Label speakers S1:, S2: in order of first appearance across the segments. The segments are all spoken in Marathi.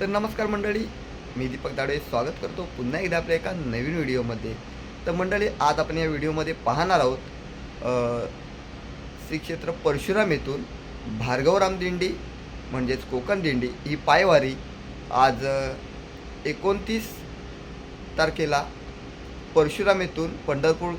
S1: तर नमस्कार मंडळी मी दीपक दाडे स्वागत करतो पुन्हा एकदा आपल्या एका नवीन व्हिडिओमध्ये. तर मंडळी आज आपण या व्हिडिओमध्ये पाहणार आहोत श्री क्षेत्र परशुराम येथून भार्गवराम दिंडी म्हणजेच कोकण दिंडी ही पायवारी आज एकोणतीस तारखेला परशुराम येथून पंढरपूर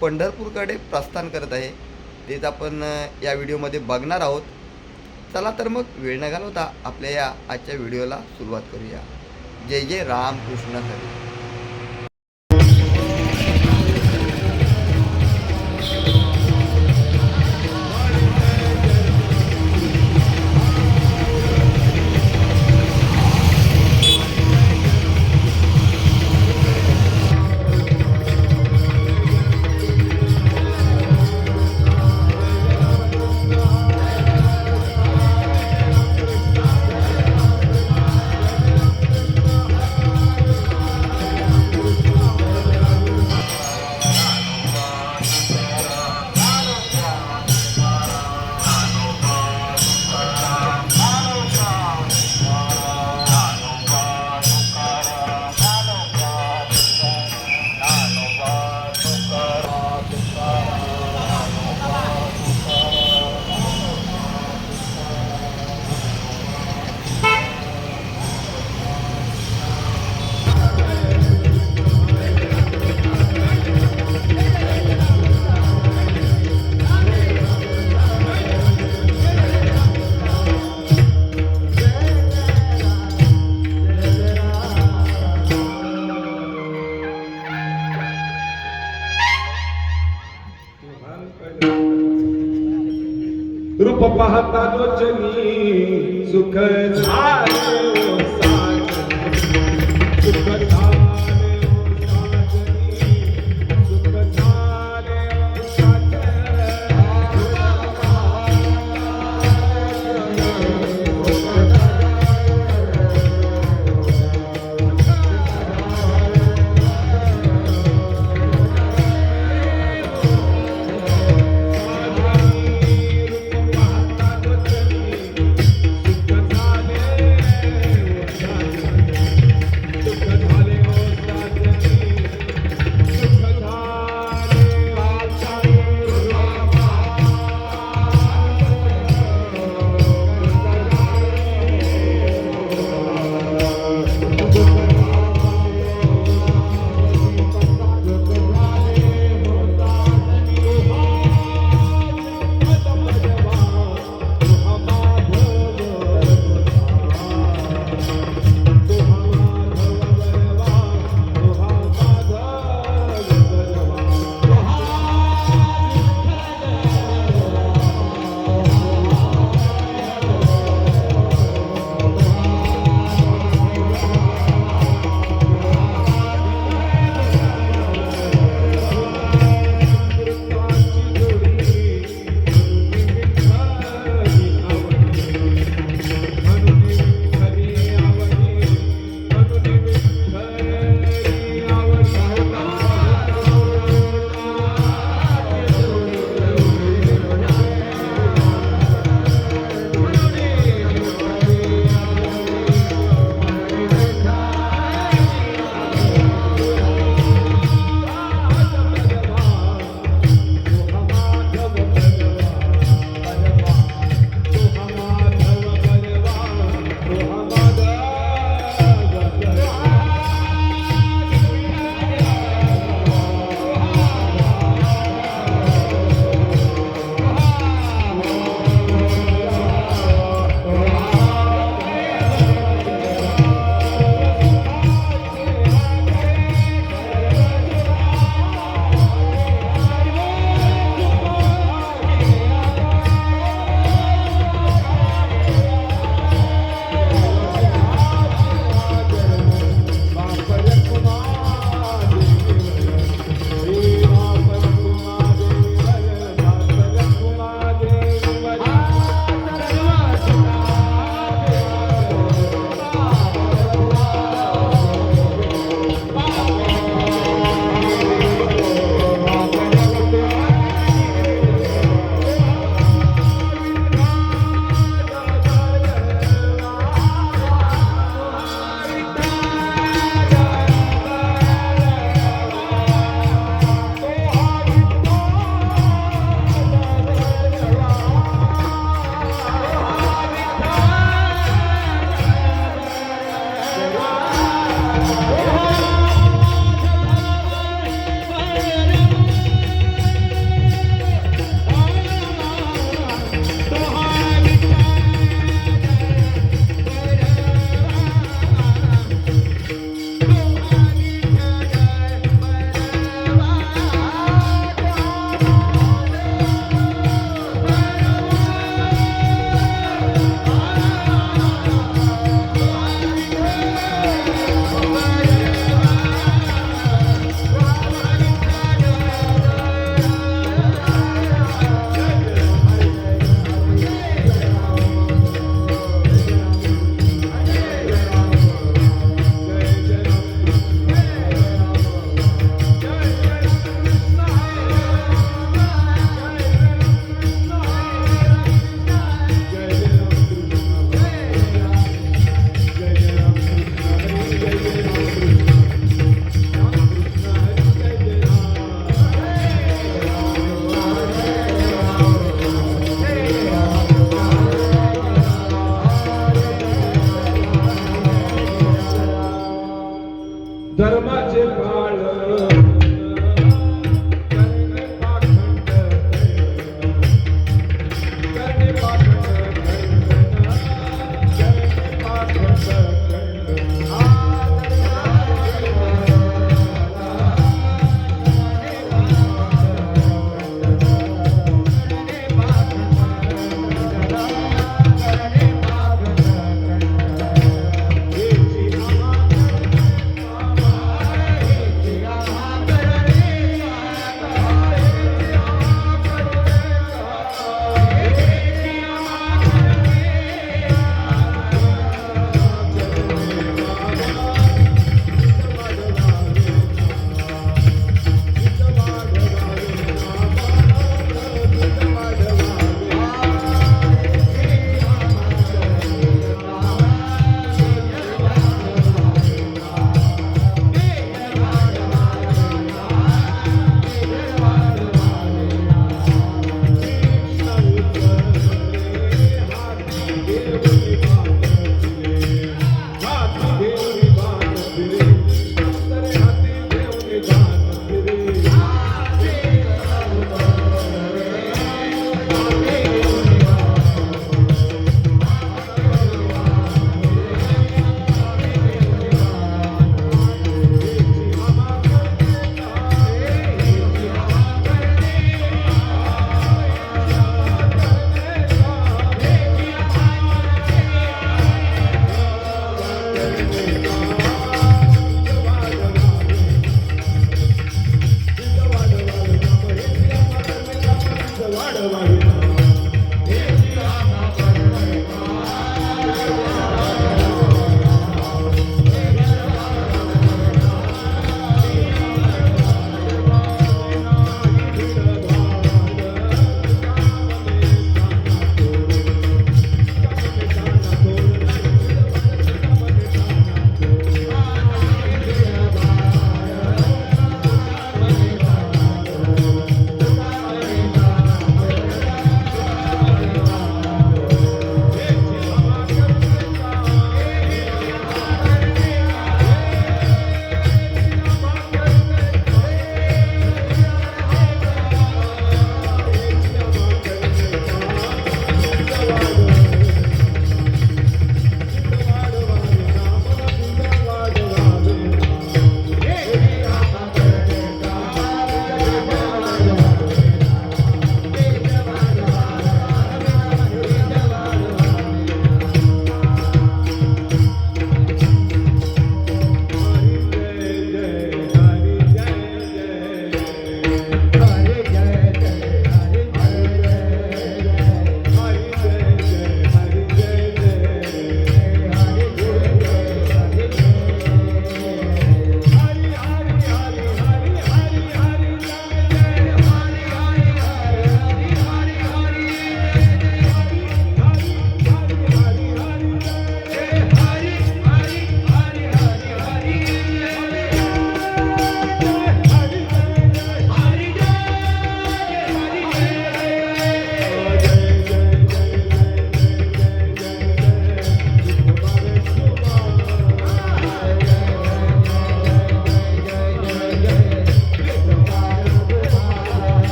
S1: पंढरपूरकडे प्रस्थान करत आहे. तेच आपण या व्हिडिओमध्ये बघणार आहोत. चला तर मग वेळ न घालवता आपल्या या आजच्या व्हिडिओला सुरुवात करूया. जय जय राम कृष्ण हरी.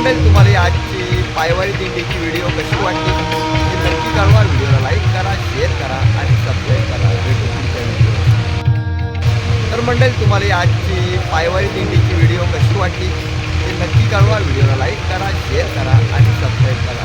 S2: मंडळी तुम्हाला आजची पायवारी दिंडीची व्हिडिओ कशी वाटली? नक्की कळवा. व्हिडिओला लाईक करा शेअर करा आणि सबस्क्राईब करा. तर मंडळी तुम्हाला आजची पायवारी दिंडीची व्हिडिओ कशी वाटली? ते नक्की कळवा. व्हिडिओला लाईक करा शेअर करा आणि सबसाइड करा.